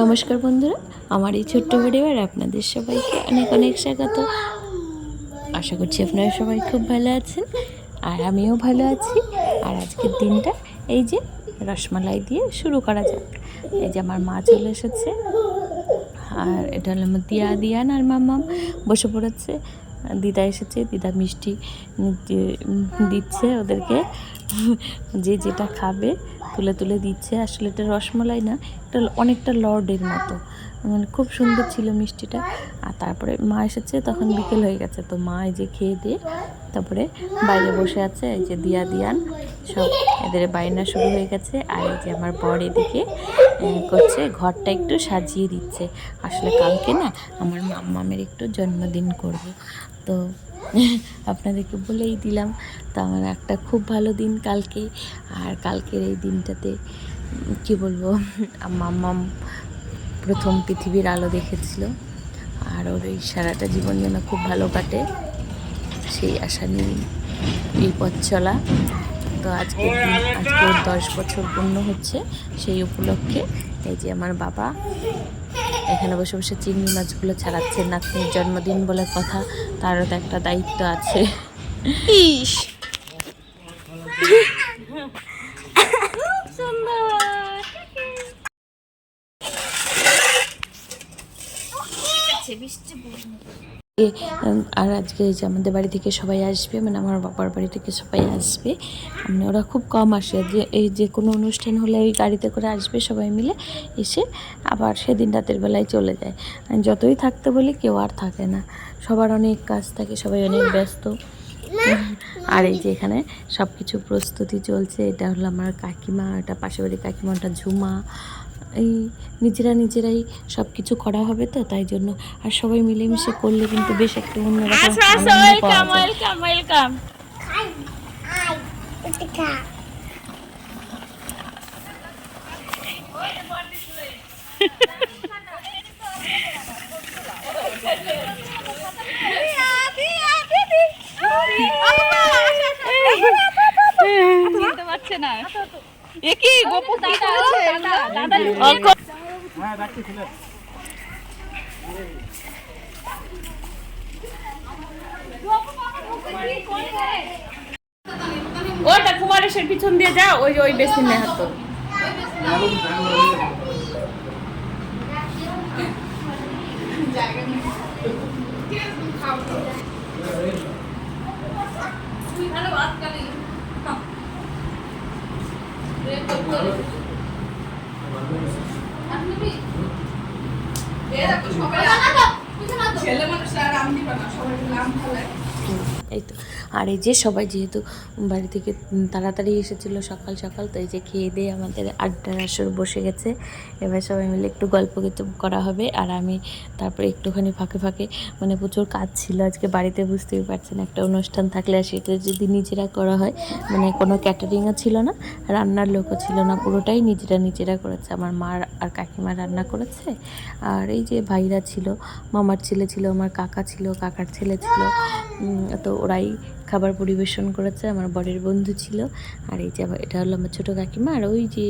নমস্কার বন্ধুরা, আমার এই ছোট্ট পরিবার আপনাদের সবাইকে অনেক অনেক স্বাগত। আশা করছি আপনারা সবাই খুব ভালো আছেন আর আমিও ভালো আছি। আর আজকের দিনটা এই যে রসমালাই দিয়ে শুরু করা যাক। এই যে আমার মা চলে এসেছে। আর এটা হলো দিয়া দিয়ান আর মামাম বসে পড়েছে। দিদা এসেছে, দিদা মিষ্টি দিচ্ছে ওদেরকে। যে যেটা খাবে তুলে তুলে দিচ্ছে। আসলে এটা রসমালাই না, এটা অনেকটা লর্ডের মতো। মানে খুব সুন্দর ছিল মিষ্টিটা। আর তারপরে মা এসেছে, তখন বিকেল হয়ে গেছে। তো মা এই যে খেয়ে দিয়ে তারপরে বাইরে বসে আছে, এই যে দিয়া দিয়ান। সব এদের বায়না শুরু হয়ে গেছে। আর এই যে আমার বর এদিকে করছে, ঘরটা একটু সাজিয়ে দিচ্ছে। আসলে কালকে না আমার মাম্মামের একটু জন্মদিন করব। তো আপনাদেরকে বলেই দিলাম, তো আমার একটা খুব ভালো দিন কালকে। আর কালকের এই দিনটাতে, কি বলব, মাম্মাম প্রথম পৃথিবীর আলো দেখেছিল। আর ওর এই সারাটা জীবন যেন খুব ভালো কাটে, সেই আশা নিয়ে এই পথ চলা। তো আজকের দিন, আজকে ওর দশ বছর পূর্ণ হচ্ছে সেই উপলক্ষে। এই যে আমার বাবা, এখানে বসে বসে চিংড়ি মাছগুলো ছাড়াচ্ছে, নাতনির জন্মদিন বলে কথা, তারও তো একটা দায়িত্ব আছে। ইস। আর আজকে এই যে আমাদের বাড়ি থেকে সবাই আসবে মানে আমার বাবার বাড়ি থেকে সবাই আসবে। মানে ওরা খুব কম আসে। যে, এই যে কোনো অনুষ্ঠান হলে ওই গাড়িতে করে আসবে সবাই মিলে এসে, আবার সেদিন রাতের বেলায় চলে যায়। আর যতই থাকতে বলি কেউ আর থাকে না। সবার অনেক কাজ থাকে, সবাই অনেক ব্যস্ত। আর এই যে এখানে সব কিছু প্রস্তুতি চলছে, এটা হলো আমার কাকিমা, এটা পাশের বাড়ির কাকিমা ওটা ঝুমা। এই নিজেরা নিজেরাই সব কিছু করা হবে তো তাই জন্য। আর সবাই মিলেমিশে করলে কিন্তু বেশ একটা অন্যরকম ওয়েলকাম না গোপু কি করেছে দাদা ওটা কুমারেশের পিছন দিয়ে যা ওই ওই বেসিনে হাত তোল। এই তো আর এই যে সবাই যেহেতু বাড়ি থেকে তাড়াতাড়ি এসেছিল সকাল সকাল, তো এই যে খেয়ে দিয়ে আমাদের আড্ডার আসর বসে গেছে। এবার সবাই মিলে একটু গল্প করা হবে আর আমি তারপরে একটুখানি ফাঁকে ফাঁকে মানে প্রচুর কাজ ছিল আজকে বাড়িতে, বুঝতেই পারছেন একটা অনুষ্ঠান থাকলে, আর সেটা যদি নিজেরা করা হয় মানে কোনো ক্যাটারিংও ছিল না, রান্নার লোকও ছিল না, পুরোটাই নিজেরা নিজেরা করেছে। আমার মা আর কাকিমা রান্না করেছে। আর এই যে ভাইরা ছিল, মামার ছেলে ছিল, আমার কাকা ছিল, কাকার ছেলে ছিল তো ওরাই খাবার পরিবেশন করেছে, আমার বরের বন্ধু ছিল। আর এই যে এটা হলো আমার ছোটো কাকিমা, আর ওই যে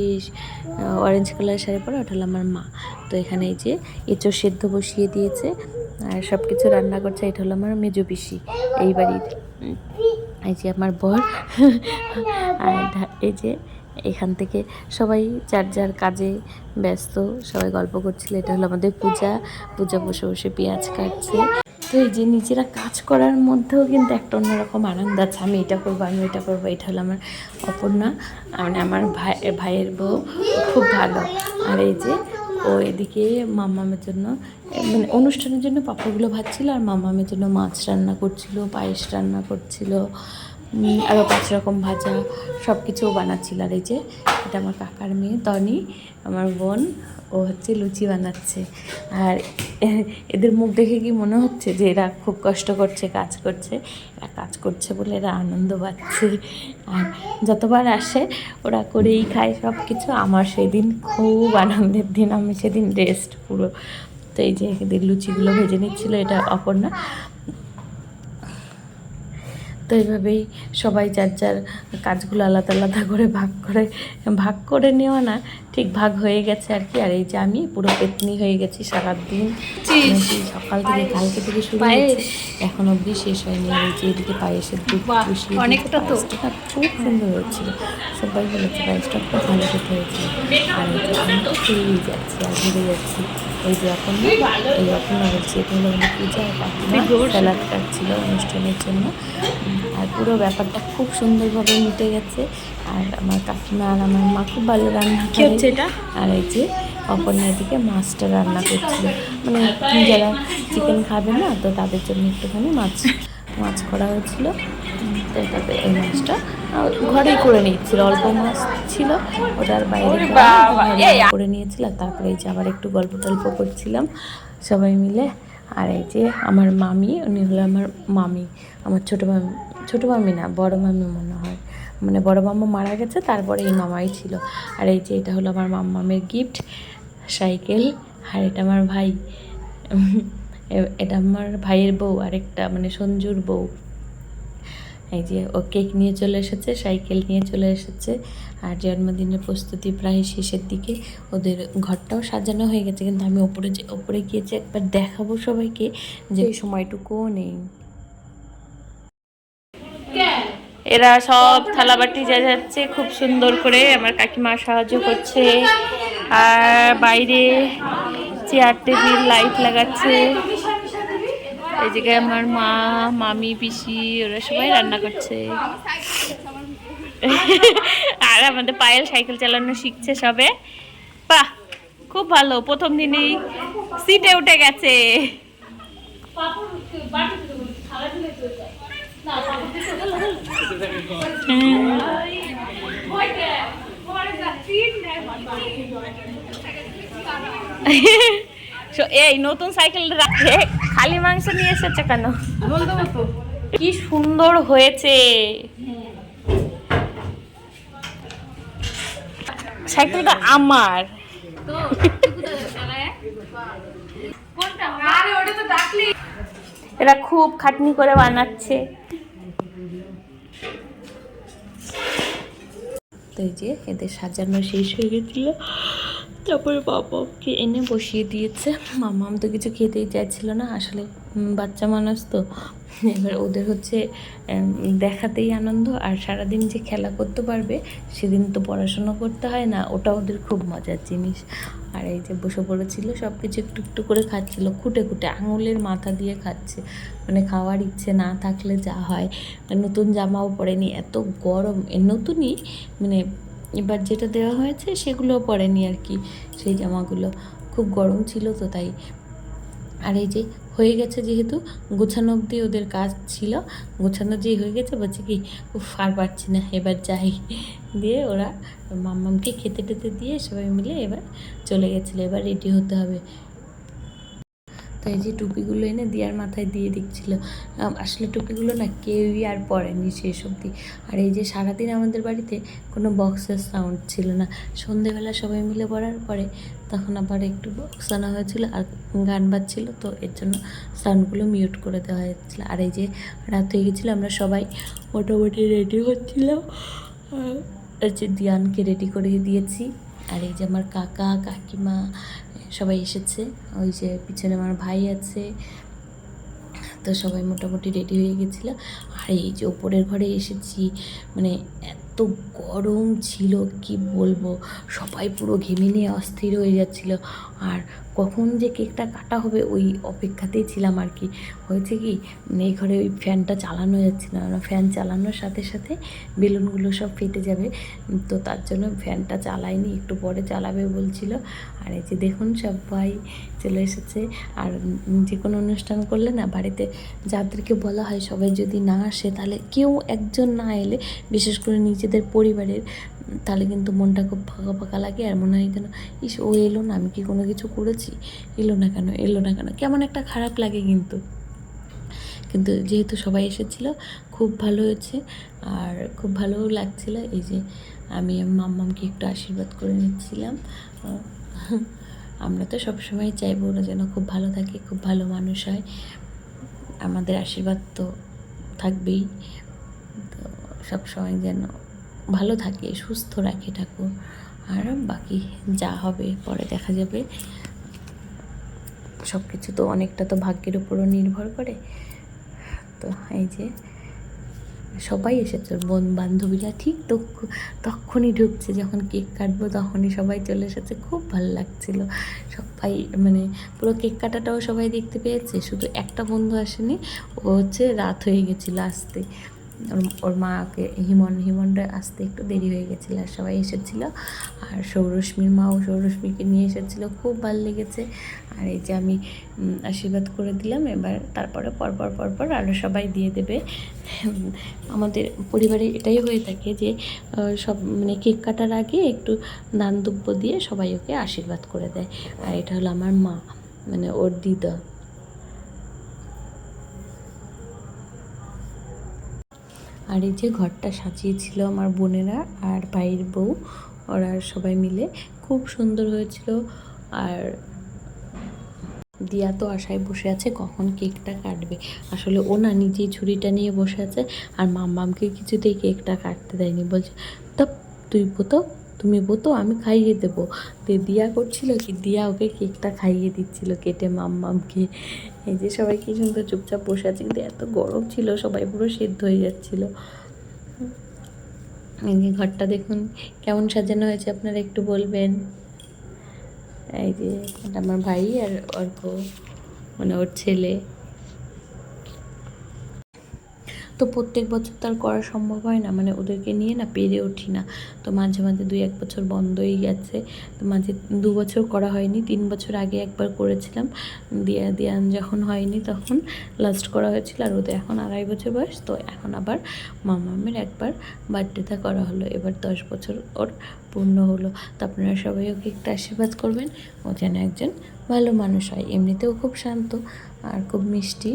অরেঞ্জ কালার শাড়ি পরে ওটা হলো আমার মা। তো এখানে এই যে এঁচো সেদ্ধ বসিয়ে দিয়েছে, আর সব কিছু রান্না করছে, এটা হলো আমার মেজো পিসি, এই বাড়ির। এই যে আমার বর, আর এই যে এখান থেকে সবাই যার যার কাজে ব্যস্ত, সবাই গল্প করছিল, এটা হলো আমাদের পূজা। পূজা বসে বসে পেঁয়াজ কাটছে। তো এই যে নিজেরা কাজ করার মধ্যেও কিন্তু একটা অন্যরকম আনন্দ আছে। আমি এটা করব, আমি এটা করব, এটা হলো আমার অপর্ণা। মানে আমার ভাই, ভাইয়ের বউ খুব ভালো। আর এই যে, ও এদিকে মামামের জন্য মানে অনুষ্ঠানের জন্য পাপড়গুলো ভাজছিল, আর মামামের জন্য মাছ রান্না করছিল, পায়েস রান্না করছিল। আরও পাঁচ রকম ভাজা সব কিছু বানাচ্ছিল আর এই যে, এটা আমার কাকার মেয়ে, তনি, আমার বোন, ও হচ্ছে লুচি বানাচ্ছে। আর এদের মুখ দেখে কি মনে হচ্ছে যে এরা খুব কষ্ট করছে, কাজ করছে? এরা কাজ করছে বলে এরা আনন্দ পাচ্ছে। আর যতবার আসে, ওরা করেই খায় সব কিছু আমার সেদিন খুব আনন্দের দিন, আমি সেদিন রেস্ট পুরো। তো এই যে এদের লুচিগুলো ভেজে নিচ্ছিল, এটা অপর্ণা। তো এইভাবেই সবাই যার যার কাজগুলো আলাদা আলাদা করে ভাগ করে ভাগ করে নেওয়া না ঠিক ভাগ হয়ে গেছে আর কি। আর এই যে আমি পুরো পেতনি হয়ে গেছি সারাদিন। মানে সকাল থেকে কালকে থেকে শুরু হয়েছে এখন অবধি শেষ হয়নি। এই যে এদিকে পায়েসের দুধ বসিয়ে অনেকটা তো। খুব সুন্দর হয়েছিল। সবাই বলেছে পায়েসটা খুব ভালো খেতে হয়েছিল। আর এই যে আমি তো যাচ্ছি আর ঘুরে যাচ্ছি। ওই যে এই এটা হলো আমাদের পূজা স্যালাড কাটছিল অনুষ্ঠানের জন্য। আর পুরো ব্যাপারটা খুব সুন্দরভাবে মিটে গেছে। আর আমার কাকিমা আর আমার মা খুব ভালো রান্না করে। এটা? আর এই যে অপর্ণার দিকে মাছটা রান্না করছিল। মানে যারা চিকেন খাবে না তো তাদের জন্য একটুখানি মাছ মাছ করা হয়েছিল। তো তাদের এই মাছটা ঘরেই করে নিচ্ছিল অল্প মাছ ছিল ওটার বাইরে করে নিয়েছিল তারপরে এই যে আবার একটু গল্প টল্প করছিলাম সবাই মিলে আর এই যে আমার মামি উনি হলো আমার মামি আমার ছোটো মামি ছোটো মামি না বড় মামি মনে হয় মানে বড় মামা মারা গেছে তারপরে এই মামাই ছিল আর এই যে এটা হলো আমার মামামের গিফট সাইকেল আর এটা আমার ভাই এটা আমার ভাইয়ের বউ আর একটা মানে সঞ্জুর বউ। এই যে ও কেক নিয়ে চলে এসেছে সাইকেল নিয়ে চলে এসেছে। আর জন্মদিনের প্রস্তুতি প্রায় শেষের দিকে। ওদের ঘরটাও সাজানো হয়ে গেছে কিন্তু আমি ওপরে যে ওপরে গিয়েছি একবার দেখাবো সবাইকে যে সময়টুকুও নেই। এরা সব থালাবাটি যা যাচ্ছে খুব সুন্দর করে। আমার কাকিমা সাহায্য করছে। আর বাইরে চেয়ার টেবিল লাইট লাগাচ্ছে। এই জায়গায় আমার মা মামি পিসি ওরা সবাই রান্না করছে। আর আমাদের পায়েল সাইকেল চালানো শিখছে সবে। বাহ খুব ভালো প্রথম দিনেই সিটে উঠে গেছে। So, এই নতুন সাইকেল রাখে, খালি মাংস নিয়ে এসেছে কেন? কি সুন্দর হয়েছে। সাইকেলটা আমার। এরা খুব খাটনি করে বানাচ্ছে। এদের সাজানো শেষ হয়ে গেছিল। তারপরে বাবাকে এনে বসিয়ে দিয়েছে। মামাম তো কিছু খেতেই চাইছিল না, আসলে বাচ্চা মানুষ তো। এবার ওদের হচ্ছে দেখাতেই আনন্দ, আর সারাদিন যে খেলা করতে পারবে, সেদিন তো পড়াশুনো করতে হয় না, ওটা ওদের খুব মজার জিনিস। আর এই যে বসে পড়েছিল সব কিছু একটু একটু করে খাচ্ছিল, খুঁটে খুঁটে, আঙুলের মাথা দিয়ে খাচ্ছে। মানে খাওয়ার ইচ্ছে না থাকলে যা হয়। নতুন জামাও পরেনি, এত গরম নতুনই মানে এবার যেটা দেওয়া হয়েছে সেগুলো পরেনি আর কি, সেই জামাগুলো। খুব গরম ছিল তো তাই। আর এই যে হয়ে গেছে যেহেতু, গোছানো অবধি ওদের কাজ ছিল। গোছানো যে হয়ে গেছে, বলছে কি, উফ ফার পারছি না, এবার যাই। দিয়ে ওরা মাম্মামকে খেতে টেতে দিয়ে সবাই মিলে এবার চলে গেছিল, এবার রেডি হতে হবে। তো এই যে টুপিগুলো এনে দিয়ার মাথায় দিয়ে দিচ্ছিল আসলে টুপিগুলো না কেউই আর পরেনি শেষ অবধি। আর এই যে সারাদিন আমাদের বাড়িতে কোনো বক্সের সাউন্ড ছিল না। সন্ধেবেলা সবাই মিলে পড়ার পরে তখন আবার একটু বক্স আনা হয়েছিল আর গান বাজছিল, তো এর জন্য সাউন্ডগুলো মিউট করে দেওয়া হয়েছিল। আর এই যে রাত হয়ে গেছিল, আমরা সবাই মোটামুটি রেডি হচ্ছিলাম। আর যে দিয়ানকে রেডি করে দিয়েছি। আর এই যে আমার কাকা, কাকিমা সবাই এসেছে। ওই যে পিছনে আমার ভাই আছে। তো সবাই মোটামুটি রেডি হয়ে গেছিল। আর এই যে ওপরের ঘরে এসেছি মানে এত গরম ছিল, কি বলব? সবাই পুরো ঘেমে নিয়ে অস্থির হয়ে যাচ্ছিল। আর কখন যে কেকটা কাটা হবে ওই অপেক্ষাতেই ছিলাম আর কি। হয়েছে কি, এই ঘরে ওই ফ্যানটা চালানো যাচ্ছে না। ফ্যান চালানোর সাথে সাথে বেলুনগুলো সব ফেটে যাবে। তো তার জন্য ফ্যানটা চালায়নি একটু পরে চালাবে বলছিল। আর এই যে দেখুন সবাই চলে এসেছে। আর যে কোনো অনুষ্ঠান করলে না, বাড়িতে যাদেরকে বলা হয় সবাই যদি না আসে, তাহলে কেউ একজন না এলে, বিশেষ করে নিজেদের পরিবারের, তাহলে কিন্তু মনটা খুব ফাঁকা ফাঁকা লাগে আর মনে হয় যেন ইস, ও এলো না, আমি কি কোনো কিছু করেছি? এলো না কেন, এলো না কেন, কেমন একটা খারাপ লাগে কিন্তু। কিন্তু যেহেতু সবাই এসেছিল, খুব ভালো হয়েছে আর খুব ভালোও লাগছিল, এই যে আমি মাম্মামকে একটু আশীর্বাদ করে নিচ্ছিলাম। আমরা তো সবসময় চাইব ওরা যেন খুব ভালো থাকে, খুব ভালো মানুষ হয়। আমাদের আশীর্বাদ তো থাকবেই। তো সবসময় যেন ভালো থাকে, সুস্থ রাখে ঠাকুর। আর বাকি যা হবে, পরে দেখা যাবে। সব কিছু তো অনেকটা তো ভাগ্যের উপরও নির্ভর করে। তো এই যে সবাই এসেছে বোন বান্ধবীরা ঠিক তখনই ঢুকছে, যখন কেক কাটবো তখনই সবাই চলে এসেছে। খুব ভালো লাগছিল। সবাই মানে পুরো কেক কাটাটাও সবাই দেখতে পেয়েছে। শুধু একটা বন্ধু আসেনি, ও হচ্ছে রাত হয়ে গেছিল আসতে। ওর মাকে, হিমন, হিমনটা আসতে একটু দেরি হয়ে গেছিল আর সবাই এসেছিল। আর সৌরশ্মীর মাও সৌরশ্মীকে নিয়ে এসেছিল, খুব ভালো লেগেছে। আর এই যে আমি আশীর্বাদ করে দিলাম, এবার তারপরে পরপর পরপর আরও সবাই দিয়ে দেবে। আমাদের পরিবারে এটাই হয়ে থাকে যে সব মানে কেক কাটার আগে একটু দান দুব্য দিয়ে সবাই ওকে আশীর্বাদ করে দেয়। আর এটা হলো আমার মা মানে ওর দিদা। আর এই যে ঘরটা সাজিয়েছিল আমার বোনেরা আর ভাইয়ের বউ, ওরা সবাই মিলে। খুব সুন্দর হয়েছিল। আর দিয়া তো আশায় বসে আছে, কখন কেকটা কাটবে। আসলে ও না নিজেই ছুরিটা নিয়ে বসে আছে, আর মাম্মামকে কিছুতেই কেকটা কাটতে দেয়নি। বলছে তা তুই বোতো তুমি বোতো আমি খাইয়ে দেবো। তো দিয়া করছিল কি, দিয়া ওকে কেকটা খাইয়ে দিচ্ছিল, কেটে মাম্মামকে। এই যে সবাই কি সুন্দর চুপচাপ বসে আছে, কিন্তু এত গরম ছিল, সবাই পুরো সেদ্ধ হয়ে যাচ্ছিল। এই যে ঘরটা দেখুন, কেমন সাজানো হয়েছে আপনারা একটু বলবেন? এই যে আমার ভাই আর অর্ক মানে ওর ছেলে। তো প্রত্যেক বছর তার করা সম্ভব হয় না। মানে ওদেরকে নিয়ে না পেরে উঠি না। তো মাঝে মাঝে দুই এক বছর বন্ধই গেছে তো মাঝে দু বছর করা হয়নি, তিন বছর আগে একবার করেছিলাম। দিয়া, দিয়ান যখন হয়নি তখন লাস্ট করা হয়েছিল আর ওদের এখন আড়াই বছর বয়স। তো এখন আবার মামামের একবার বার্থডেটা করা হলো। এবার দশ বছর ওর পূর্ণ হলো। তো আপনারা সবাই ওকে একটু আশীর্বাদ করবেন। ও যেন একজন ভালো মানুষ হয়। এমনিতেও খুব শান্ত আর খুব মিষ্টি।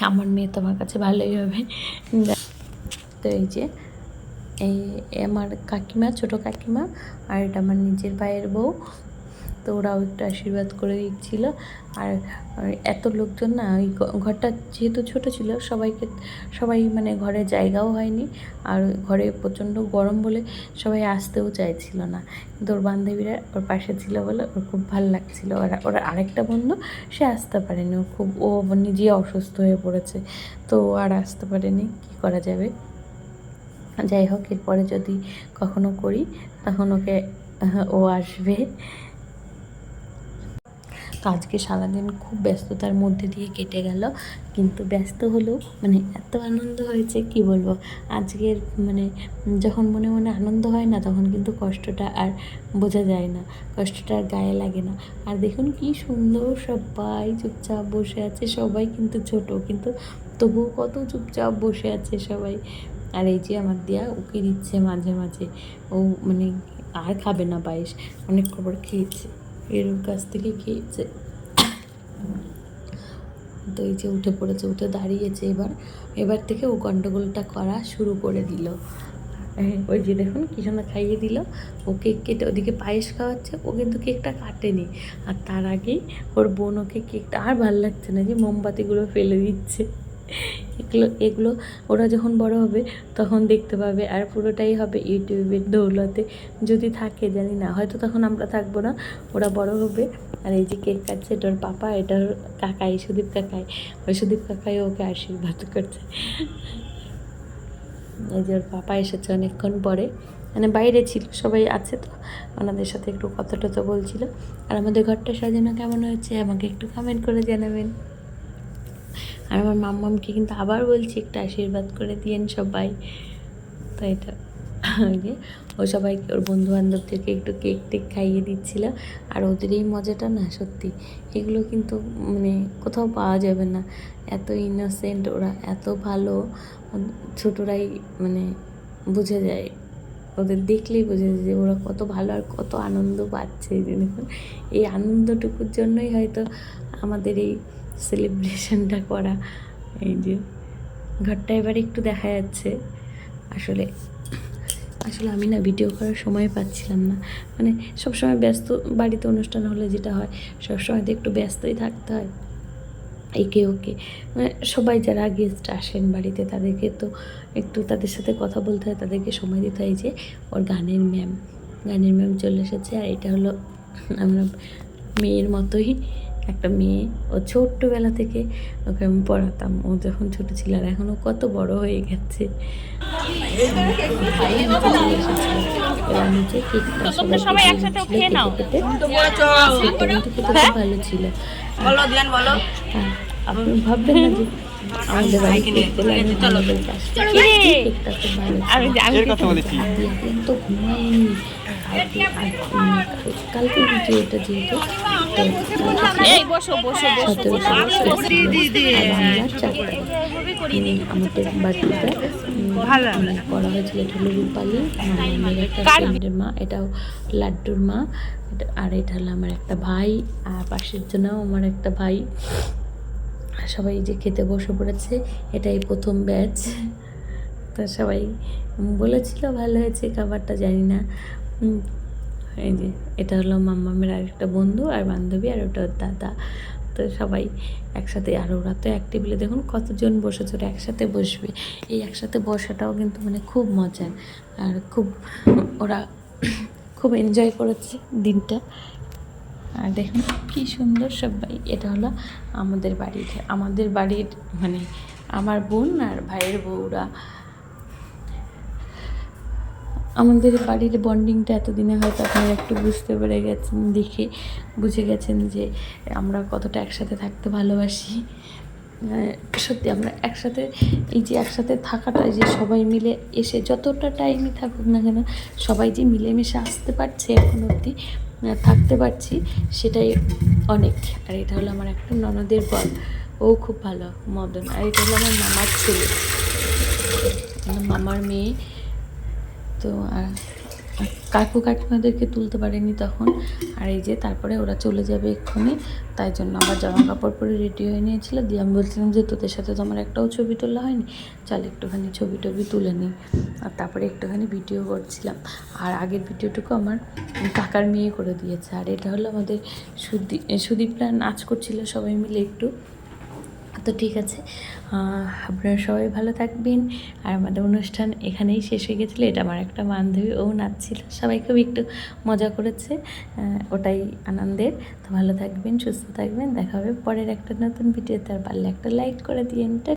আমার মেয়ে তোমার কাছে ভালোই হবে। তো এই যে, এই আমার কাকিমা, ছোট কাকিমা, আর এটা আমার নিজের ভাইয়ের বউ। তো ওরাও একটু আশীর্বাদ করে দিচ্ছিল। আর আর এত লোকজন না, ওই ঘরটা যেহেতু ছোট ছিল, সবাইকে, সবাই মানে ঘরে জায়গাও হয়নি। আর ঘরে প্রচণ্ড গরম বলে সবাই আসতেও চাইছিল না। কিন্তু ওর বান্ধবীরা ওর পাশে ছিল বলে ওর খুব ভালো লাগছিল। ওরা ওরা আরেকটা বন্ধু, সে আসতে পারেনি। ও খুব, ও নিজেই অসুস্থ হয়ে পড়েছে। তো আর আসতে পারেনি, কী করা যাবে? যাই হোক, এরপরে যদি কখনো করি, তখন ওকে, ও আসবে। আজকে সারাদিন খুব ব্যস্ততার মধ্যে দিয়ে কেটে গেল। কিন্তু ব্যস্ত হলেও মানে এত আনন্দ হয়েছে, কি বলব? আজকের মানে যখন মনে মনে আনন্দ হয় না, তখন কিন্তু কষ্টটা আর বোঝা যায় না। কষ্টটা আর গায়ে লাগে না। আর দেখুন কি সুন্দর সবাই চুপচাপ বসে আছে। সবাই কিন্তু ছোট, কিন্তু তবুও কত চুপচাপ বসে আছে সবাই। আর এই যে আমার দিয়া ওকে দিচ্ছে মাঝে মাঝে। ও মানে আর খাবে না পায়েস, অনেক খবর খেয়েছে। এর কাছ থেকে খেয়েছে। তো এই যে উঠে পড়েছে উঠে দাঁড়িয়েছে এবার। এবার থেকে ও গন্ডগোলটা করা শুরু করে দিল। হ্যাঁ, ওই যে দেখুন কি সুন্দর খাইয়ে দিল। ও কেক কেটে ওদিকে পায়েস খাওয়াচ্ছে ও কিন্তু কেকটা কাটেনি। আর তার আগেই ওর বোন ওকে কেকটা আর ভালো লাগছে না যে মোমবাতিগুলো ফেলে দিচ্ছে। এগুলো এগুলো ওরা যখন বড় হবে তখন দেখতে পাবে আর পুরোটাই হবে ইউটিউবের দৌলতে। যদি থাকে, জানি না, হয়তো তখন আমরা থাকব না, ওরা বড় হবে। আর এই যে কেক কাটছে, এটা ওর পাপা এটার কাকাই, সুদীপ কাকাই। ওই সুদীপ কাকাই ওকে আশীর্বাদ করছে। এই যে ওর পাপা এসেছে অনেকক্ষণ পরে। মানে বাইরে ছিল, সবাই আছে তো। ওনাদের সাথে একটু কথা টথা বলছিল। আর আমাদের ঘরটা সাজানো কেমন হয়েছে, আমাকে একটু কমেন্ট করে জানাবেন। আর আমার মাম্মামকে কিন্তু আবার বলছি একটু আশীর্বাদ করে দিয়েন সবাই। তো এটা যে ও সবাইকে, ওর বন্ধু বান্ধবদেরকে একটু কেক টেক খাইয়ে দিচ্ছিল। আর ওদের এই মজাটা না, সত্যি, এগুলো কিন্তু মানে কোথাও পাওয়া যাবে না। এত ইনোসেন্ট ওরা এত ভালো। ছোটরাই মানে বুঝে যায়। ওদের দেখলেই বোঝা যায় যে ওরা কত ভালো আর কত আনন্দ পাচ্ছে। এই এই আনন্দটুকুর জন্যই হয়তো আমাদের এই সেলিব্রেশনটা করা। এই যে, ঘরটা এবার একটু দেখা যাচ্ছে। আসলে আসলে আমি না ভিডিও করার সময় পাচ্ছিলাম না। মানে সবসময় ব্যস্ত, বাড়িতে অনুষ্ঠান হলে যেটা হয়, সবসময় তো একটু ব্যস্তই থাকতে হয়। একে ওকে। মানে সবাই যারা গেস্ট আসেন বাড়িতে, তাদেরকে তো একটু তাদের সাথে কথা বলতে হয়, তাদেরকে সময় দিতে হয় যে, ওর গানের ম্যাম গানের ম্যাম চলে এসেছে, আর এটা হলো আমরা মেয়ের মতোই। একটা মেয়ে ও ছোট্টবেলা থেকে ওকে আমি পড়াতাম। ও যখন ছোট ছিল আর এখন ও কত বড় হয়ে গেছে। এবার নিচে কেকটা তোমরা সবাই একসাথে খেয়ে নাও। খুব ভালো ছিল। বলো দিয়ান বলো। আপনি ভাববেন না যে আমাদের কাছ? কেকটা খুব ভালো ছিল। ঘুমাইনি কালকে ভিডিওটা যেহেতু আমাদের করা হয়েছিল এটা হলো রূপালি মামামের একটা মা এটাও লাড্ডুর মা এটা- আর এটা হলো আমার একটা ভাই আর পাশের জন্যও আমার একটা ভাই আর সবাই যে খেতে বসে পড়েছে এটাই প্রথম ব্যাচ তো সবাই বলেছিল ভালো হয়েছে খাবারটা জানি না এই যে, এটা হলো মাম্মামের আরেকটা বন্ধু আর বান্ধবী আর ওটা দাদা। তো সবাই একসাথে, আর ওরা তো এক টেবিলে দেখুন কতজন বসেছে, ওরা একসাথে বসবে। এই একসাথে বসাটাও কিন্তু মানে খুব মজার। আর খুব, ওরা খুব এনজয় করেছে দিনটা। আর দেখুন কি সুন্দর সবাই। এটা হলো আমাদের বাড়ির আমাদের বাড়ির মানে আমার বোন আর ভাইয়ের বউরা। আমাদের বাড়ির বন্ডিংটা এতদিনে হয়তো আপনারা একটু বুঝতে পেরে গেছেন, দেখে বুঝে গেছেন যে আমরা কতটা একসাথে থাকতে ভালোবাসি। সত্যি আমরা একসাথে, এই যে একসাথে থাকাটা যে সবাই মিলে এসে যতটা টাইমই থাকুক না কেন, সবাই যে মিলেমিশে আসতে পারছে এখন অবধি থাকতে পারছি, সেটাই অনেক। আর এটা হলো আমার একটা ননদের বর। ও খুব ভালো, মদন। আর এটা হলো আমার মামার ছেলে। মামার মেয়ে তো আর কাকু কাকিমাদেরকে তুলতে পারেনি তখন। আর এই যে তারপরে ওরা চলে যাবে এক্ষুনি, তাই জন্য আবার জামা কাপড় পরে রেডি হয়ে নিয়েছিল। দিয়ে আমি বলছিলাম যে, তোদের সাথে তো আমার একটাও ছবি তোলা হয়নি। চল একটুখানি ছবি টবি তুলে নিই আর তারপরে একটুখানি ভিডিও করছিলাম। আর আগের ভিডিওটুকু আমার কাকার মেয়ে করে দিয়েছে। আর এটা হলো আমাদের সুদীপ সুদীপরা নাচ করছিল সবাই মিলে একটু। তো ঠিক আছে। আপনারা সবাই ভালো থাকবেন। আর আমাদের অনুষ্ঠান এখানেই শেষ হয়ে গেছিল। এটা আমার একটা বান্ধবী ও নাচছিল সবাই খুব একটু মজা করেছে। ওটাই আনন্দের। তো ভালো থাকবেন, সুস্থ থাকবেন। দেখা হবে পরের একটা নতুন ভিডিওতে। আর পারলে একটা লাইক করে দিন